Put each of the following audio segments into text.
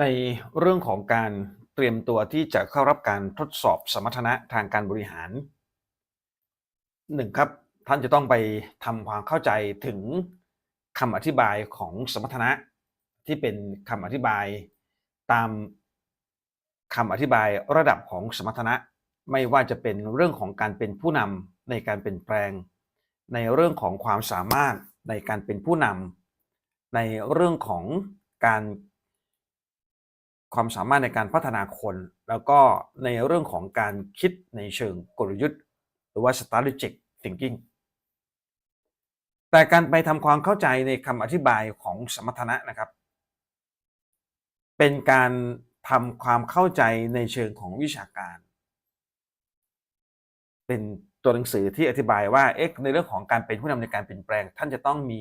ในเรื่องของการเตรียมตัวที่จะเข้ารับการทดสอบสมรรถนะทางการบริหารหนึ่งครับท่านจะต้องไปทำความเข้าใจถึงคำอธิบายของสมรรถนะ ที่เป็นคำอธิบายตามคำอธิบายระดับของสมรรถนะ ไม่ว่าจะเป็นเรื่องของการเป็นผู้นำในการเปลี่ยนแปลง ในเรื่องของความสามารถในการเป็นผู้นำในเรื่องของการ ความสามารถในการพัฒนาคน แล้วก็ในเรื่องของการคิดในเชิงกลยุทธ์ หรือว่า strategic thinking แต่การไปทำความเข้าใจในคำอธิบายของสมรรถนะนะครับ เป็นการทำความเข้าใจในเชิงของวิชาการ เป็นตัวหนังสือที่อธิบายว่าเอ๊ะในเรื่องของการเป็นผู้นำในการเปลี่ยนแปลง ท่านจะต้องมี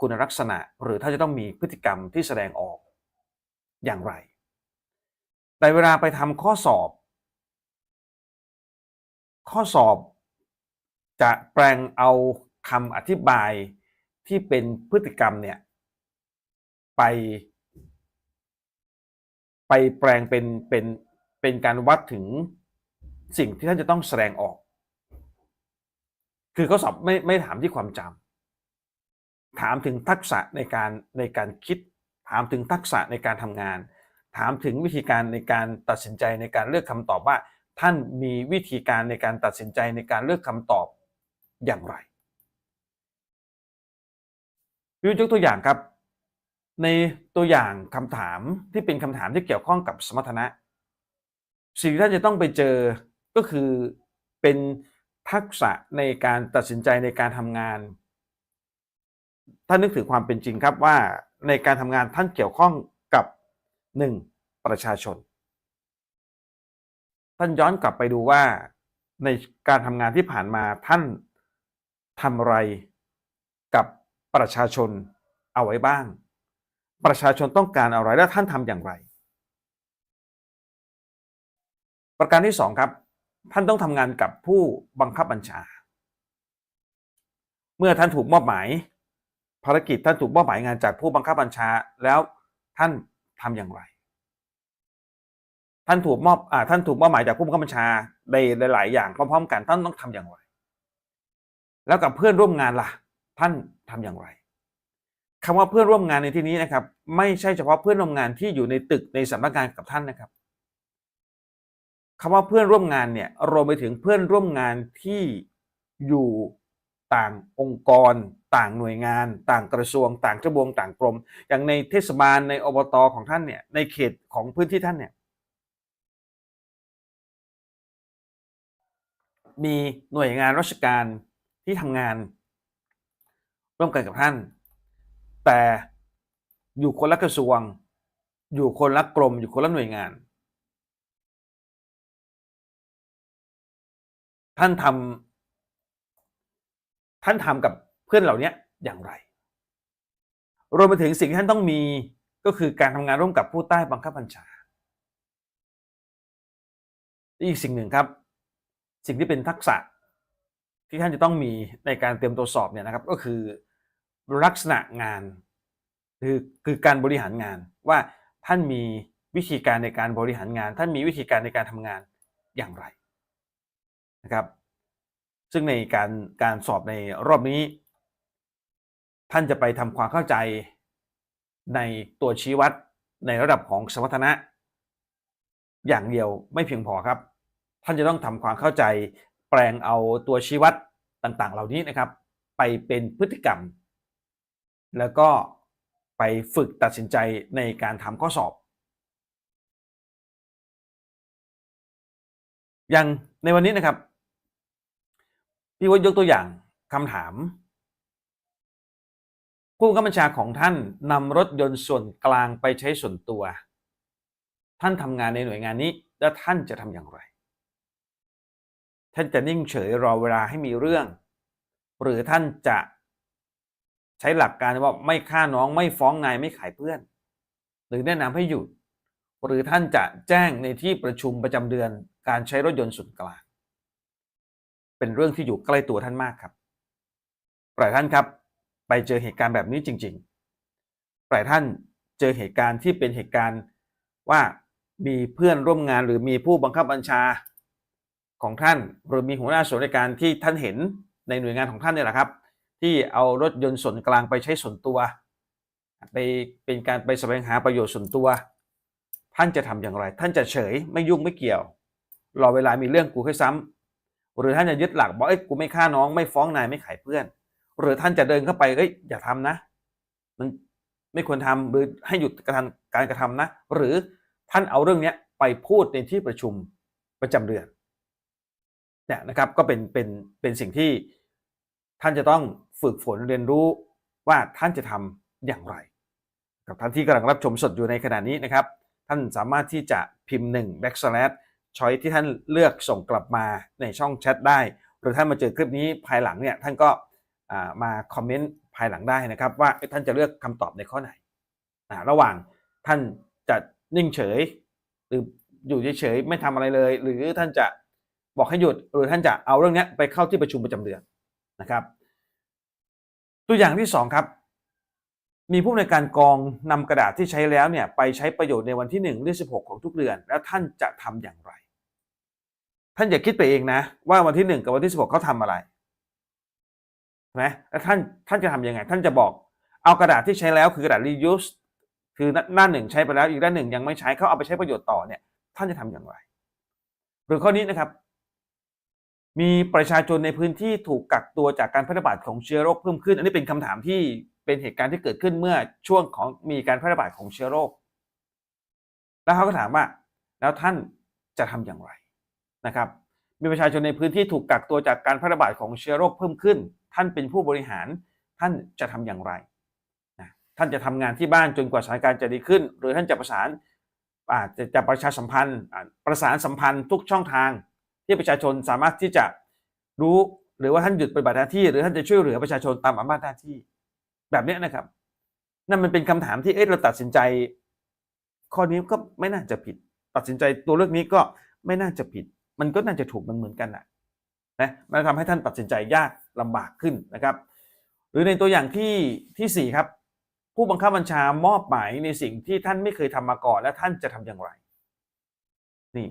คุณลักษณะ หรือท่านจะต้องมีพฤติกรรมที่แสดงออก อย่างไร แต่เวลาไปทำข้อสอบ ข้อสอบจะแปลงเอาคำอธิบายที่เป็นพฤติกรรมเนี่ยไป ไปแปลงเป็นเป็นเป็นการวัดถึงสิ่งที่ท่านจะต้องแสดงออก คือข้อสอบไม่ไม่ถามที่ความจำถามถึงทักษะในการในการคิด ถามถึงทักษะในการทำงาน ถามถึงวิธีการในการตัดสินใจในการเลือกคำตอบว่า ท่านมีวิธีการในการตัดสินใจในการเลือกคำตอบอย่างไรยกตัวอย่างครับ ในตัวอย่างคำถามที่เป็นคำถามที่เกี่ยวข้องกับสมรรถนะสิ่งที่ท่านจะต้องไปเจอก็คือเป็นทักษะในการตัดสินใจในการทำงาน ท่านนึกถึงความเป็นจริงครับว่า ในการทำงานท่านเกี่ยวข้องกับหนึ่งประชาชน ท่านย้อนกลับไปดูว่า ในการทำงานที่ผ่านมาท่านทำอะไรกับประชาชนเอาไว้บ้าง ประชาชนต้องการอะไรและท่านทำอย่างไร ประการที่สองครับ ท่านต้องทำงานกับผู้บังคับบัญชา เมื่อท่านถูกมอบหมาย ภารกิจท่านถูกมอบหมายงานจากผู้บังคับบัญชาแล้วท่านทำอย่างไร ท่านถูกมอบอ่าท่านถูกมอบหมายจากผู้บังคับบัญชาในหลาย ๆ อย่างพร้อม ๆ กันท่านต้องทำอย่างไร แล้วกับเพื่อนร่วมงานล่ะ ท่านทำอย่างไรคำว่าเพื่อนร่วมงานในที่นี้นะครับ ไม่ใช่เฉพาะเพื่อนร่วมงานที่อยู่ในตึกในสำนักงานกับท่านนะครับคำว่าเพื่อนร่วมงานเนี่ยรวมไปถึงเพื่อนร่วมงานที่อยู่ต่างองค์กร ต่างหน่วยงาน ต่างกระทรวง ต่างกระบวงต่างกรม อย่างในเทศบาลในอบตของท่านเนี่ยในเขตของพื้นที่ท่านเนี่ยมีหน่วยงานราชการที่ทำงาน ร่วมกันกับท่าน แต่อยู่คนละกระทรวง อยู่คนละกรม อยู่คนละหน่วยงาน ท่านทำท่านทำกับ เพื่อนเหล่านี้อย่างไร รวมไปถึงสิ่งที่ท่านต้องมีก็คือการทำงานร่วมกับผู้ใต้บังคับบัญชา อีกสิ่งหนึ่งครับ สิ่งที่เป็นทักษะที่ท่านจะต้องมีในการเตรียมตัวสอบเนี่ยนะครับ ก็คือลักษณะงานคือคือการบริหารงานว่าท่านมีวิธีการในการบริหารงาน ท่านมีวิธีการในการทำงานอย่างไรนะครับ ซึ่งในการการสอบในรอบนี้ ท่านจะไปทำความเข้าใจในตัวชี้วัดในระดับของสมรรถนะ อย่างเดียวไม่เพียงพอครับ ท่านจะต้องทำความเข้าใจแปลงเอาตัวชี้วัดต่างๆ เหล่านี้นะครับ ไปเป็นพฤติกรรม แล้วก็ไปฝึกตัดสินใจในการทำข้อสอบ อย่างในวันนี้นะครับ พี่ว่ายกตัวอย่างคำถาม ผู้บังคับบัญชาของท่านนำรถยนต์ส่วนกลางไปใช้ส่วนตัว ท่านทำงานในหน่วยงานนี้ แล้วท่านจะทำอย่างไร ท่านจะนิ่งเฉยรอเวลาให้มีเรื่อง หรือท่านจะใช้หลักการว่าไม่ฆ่าน้องไม่ฟ้องนายไม่ขายเพื่อน หรือแนะนำให้หยุด หรือท่านจะแจ้งในที่ประชุมประจำเดือนการใช้รถยนต์ส่วนกลาง เป็นเรื่องที่อยู่ใกล้ตัวท่านมากครับหลายท่านครับ ไปเจอเหตุการณ์แบบนี้จริง ๆ หลายท่านเจอเหตุการณ์ที่เป็นเหตุการณ์ว่ามีเพื่อนร่วมงานหรือมีผู้บังคับบัญชาของท่าน หรือมีหัวหน้าส่วนราชการที่ท่านเห็นในหน่วยงานของท่านเนี่ยแหละครับ ที่เอารถยนต์ส่วนกลางไปใช้ส่วนตัว ไปเป็นการไปแสวงหาประโยชน์ส่วนตัว ท่านจะทำอย่างไร ท่านจะเฉยไม่ยุ่งไม่เกี่ยว รอเวลามีเรื่องกูให้ซ้ำหรือท่านจะยึดหลักบอกเอ้ยกูไม่ฆ่าน้องไม่ฟ้องนายไม่ขายเพื่อน หรือท่านจะเดินเข้าไปเอ้ยอย่าทำนะ มันไม่ควรทำหรือให้หยุดกรการกระทำนะ หรือท่านเอาเรื่องเนี้ยไปพูดในที่ประชุมประจำเดือนเนี่ยนะครับก็เป็นเป็นเป็นสิ่งที่ท่านจะต้องฝึกฝนเรียนรู้ว่าท่านจะทำอย่างไร กับท่านที่กำลังรับชมสดอยู่ในขณะนี้นะครับ ท่านสามารถที่จะพิมพ์1 backslash ช้อยที่ท่านเลือกส่งกลับมาในช่องแชทได้ หรือท่านมาเจอคลิปนี้ภายหลังเนี่ยท่านก็ มาคอมเมนต์ภายหลังได้นะครับ ว่าท่านจะเลือกคำตอบในข้อไหนระหว่างท่านจะนิ่งเฉย หรืออยู่เฉยๆไม่ทำอะไรเลย หรือท่านจะบอกให้หยุดหรือท่านจะเอาเรื่องนี้ไปเข้าที่ประชุมประจำเดือนนะครับ ตัวอย่างที่สองครับมีผู้ในการกองนำกระดาษที่ใช้แล้วเนี่ยไปใช้ประโยชน์ในวันที่หนึ่งหรือสิบหกของทุกเดือน แล้วท่านจะทำอย่างไร ท่านอย่าคิดไปเองนะ ว่าวันที่หนึ่งกับวันที่สิบหกเขาทำอะไร ใช่ไหมแล้วท่านท่านจะทำยังไง ท่านจะบอกเอากระดาษที่ใช้แล้วคือกระดาษ reuse คือหน้าหนึ่งใช้ไปแล้วอีกด้านหนึ่งยังไม่ใช้เขาเอาไปใช้ประโยชน์ต่อเนี่ยท่านจะทำอย่างไรหรือข้อนี้นะครับ มีประชาชนในพื้นที่ถูกกักตัวจากการแพร่ระบาดของเชื้อโรคเพิ่มขึ้น อันนี้เป็นคำถามที่เป็นเหตุการณ์ที่เกิดขึ้นเมื่อช่วงของมีการแพร่ระบาดของเชื้อโรค แล้วเขาก็ถามว่า แล้วท่านจะทำอย่างไรนะครับ มีประชาชนในพื้นที่ถูกกักตัวจากการแพร่ระบาดของเชื้อโรคเพิ่มขึ้น ท่านเป็นผู้บริหารท่านจะทำอย่างไรนะท่านจะทำงานที่บ้านจนกว่าสถานการณ์จะดีขึ้น หรือท่านจะประสานอาจจะประชาสัมพันธ์ ประสานสัมพันธ์ทุกช่องทาง ที่ประชาชนสามารถที่จะรู้หรือว่าท่านหยุดปฏิบัติหน้าที่ หรือท่านจะช่วยเหลือประชาชนตามอำนาจหน้าที่ แบบนี้นะครับ นั่นมันเป็นคำถามที่เอ๊ะเราตัดสินใจ ข้อนี้ก็ไม่น่าจะผิด ตัดสินใจตัวเลือกนี้ก็ไม่น่าจะผิด มันก็น่าจะถูกมันเหมือนกันแหละ นะมันทำให้ท่านตัดสินใจยากลำบากขึ้นนะครับ หรือในตัวอย่างที่ที่สี่ครับผู้บังคับบัญชามอบหมายในสิ่งที่ท่านไม่เคยทำมาก่อน และท่านจะทำอย่างไรนี่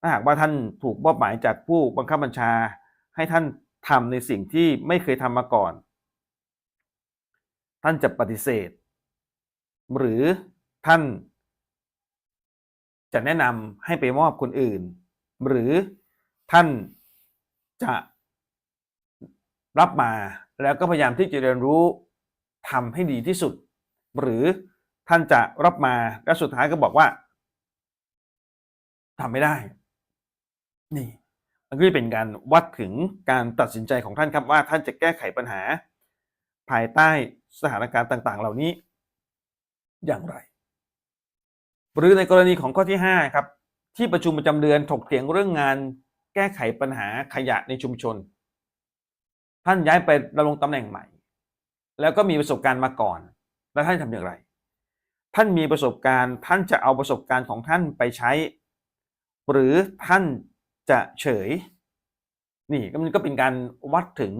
ถ้าหากว่าท่านถูกมอบหมายจากผู้บังคับบัญชาให้ท่านทำในสิ่งที่ไม่เคยทำมาก่อน ท่านจะปฏิเสธ หรือท่านจะแนะนำให้ไปมอบคนอื่น หรือท่าน จะรับมาแล้วก็พยายามที่จะเรียนรู้ทำให้ดีที่สุด หรือท่านจะรับมาแล้วสุดท้ายก็บอกว่าทำไม่ได้ นี่มันก็จะเป็นการวัดถึงการตัดสินใจของท่านครับว่าท่านจะแก้ไขปัญหา ภายใต้สถานการณ์ต่าง ๆ เหล่านี้ อย่างไร หรือในกรณีของข้อที่5ครับที่ประชุมประจำเดือนถกเถียงเรื่องงาน แก้ไขปัญหาขยะในชุมชน ท่านย้ายไปดำรงตำแหน่งใหม่ แล้วก็มีประสบการณ์มาก่อน แล้วท่านทำอย่างไร ท่านมีประสบการณ์ท่านจะเอาประสบการณ์ของท่านไปใช้ หรือท่านจะเฉย นี่ก็มันก็เป็นการวัดถึง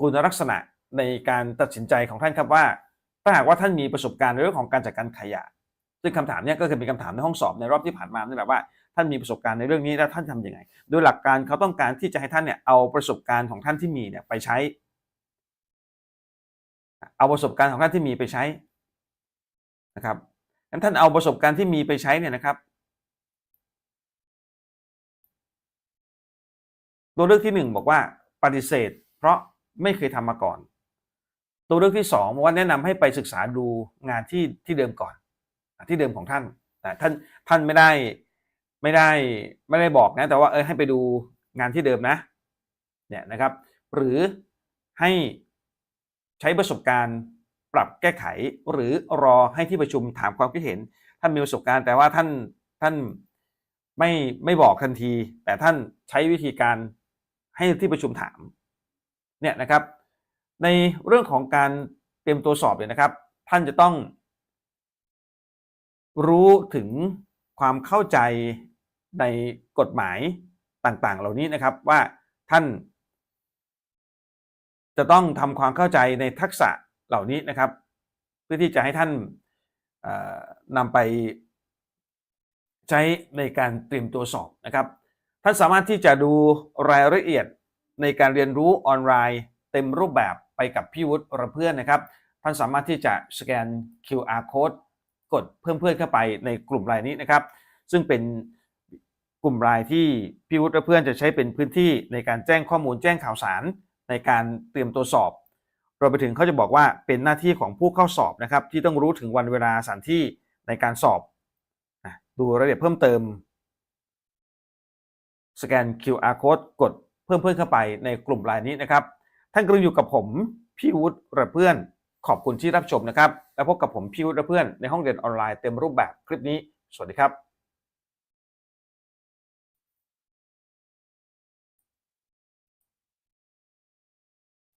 คุณลักษณะในการตัดสินใจของท่านครับว่า ถ้าหากว่าท่านมีประสบการณ์ในเรื่องของการจัดการขยะ ซึ่งคำถามนี้ก็คือเป็นคำถามในห้องสอบในรอบที่ผ่านมานี่แหละว่า ท่านมีประสบการณ์ในเรื่องนี้แล้วท่านทำยังไง โดยหลักการเขาต้องการที่จะให้ท่านเนี่ยเอาประสบการณ์ของท่านที่มีเนี่ยไปใช้ เอาประสบการณ์ของท่านที่มีไปใช้นะครับงั้นท่านเอาประสบการณ์ที่มีไปใช้เนี่ยนะครับ ตัวเลือกที่หนึ่งบอกว่าปฏิเสธ เพราะไม่เคยทำมาก่อน ตัวเลือกที่สองบอกว่าแนะนำให้ไปศึกษาดูงานที่ที่เดิมก่อน ที่เดิมของท่านนะท่านท่านไม่ได้ ไม่ได้ไม่ได้บอกนะแต่ว่าเออให้ไปดูงานที่เดิมนะเนี่ยนะครับ หรือให้ใช้ประสบการณ์ปรับแก้ไข หรือรอให้ที่ประชุมถามความคิดเห็น ท่านมีประสบการณ์ แต่ว่าท่านท่านไม่ไม่บอกทันที แต่ท่านใช้วิธีการให้ที่ประชุมถามเนี่ยนะครับ ในเรื่องของการเตรียมตัวสอบเนี่ยนะครับ ท่านจะต้องรู้ถึงความเข้าใจ ในกฎหมายต่างๆ เหล่านี้นะครับว่าท่าน จะต้องทำความเข้าใจในทักษะเหล่านี้นะครับ เพื่อที่จะให้ท่านนำไปใช้ในการเตรียมตัวสอบนะครับ ท่านสามารถที่จะดูรายละเอียดในการเรียนรู้ออนไลน์ เต็มรูปแบบไปกับพี่วุฒิระเพื่อนนะครับ ท่านสามารถที่จะสแกน QR code กดเพิ่มเพื่อนเข้าไปในกลุ่มรายนี้นะครับ ซึ่งเป็น กลุ่มรายที่พี่วุฒิและเพื่อนจะใช้เป็นพื้นที่ในการแจ้งข้อมูลแจ้งข่าวสาร ในการเตรียมตัวสอบรวมไปถึงเขาจะบอกว่าเป็นหน้าที่ของผู้เข้าสอบนะครับที่ต้องรู้ถึงวันเวลาสถานที่ในการสอบดูรายละเอียดเพิ่มเติม สแกน QR code กดเพิ่มเพื่อนเข้าไปในกลุ่มรายนี้นะครับ ท่านกำลังอยู่กับผมพี่วุฒิและเพื่อนขอบคุณที่รับชมนะครับ แล้วพบกับผมพี่วุฒิและเพื่อนในห้องเรียนออนไลน์เต็มรูปแบบคลิปนี้ สวัสดีครับ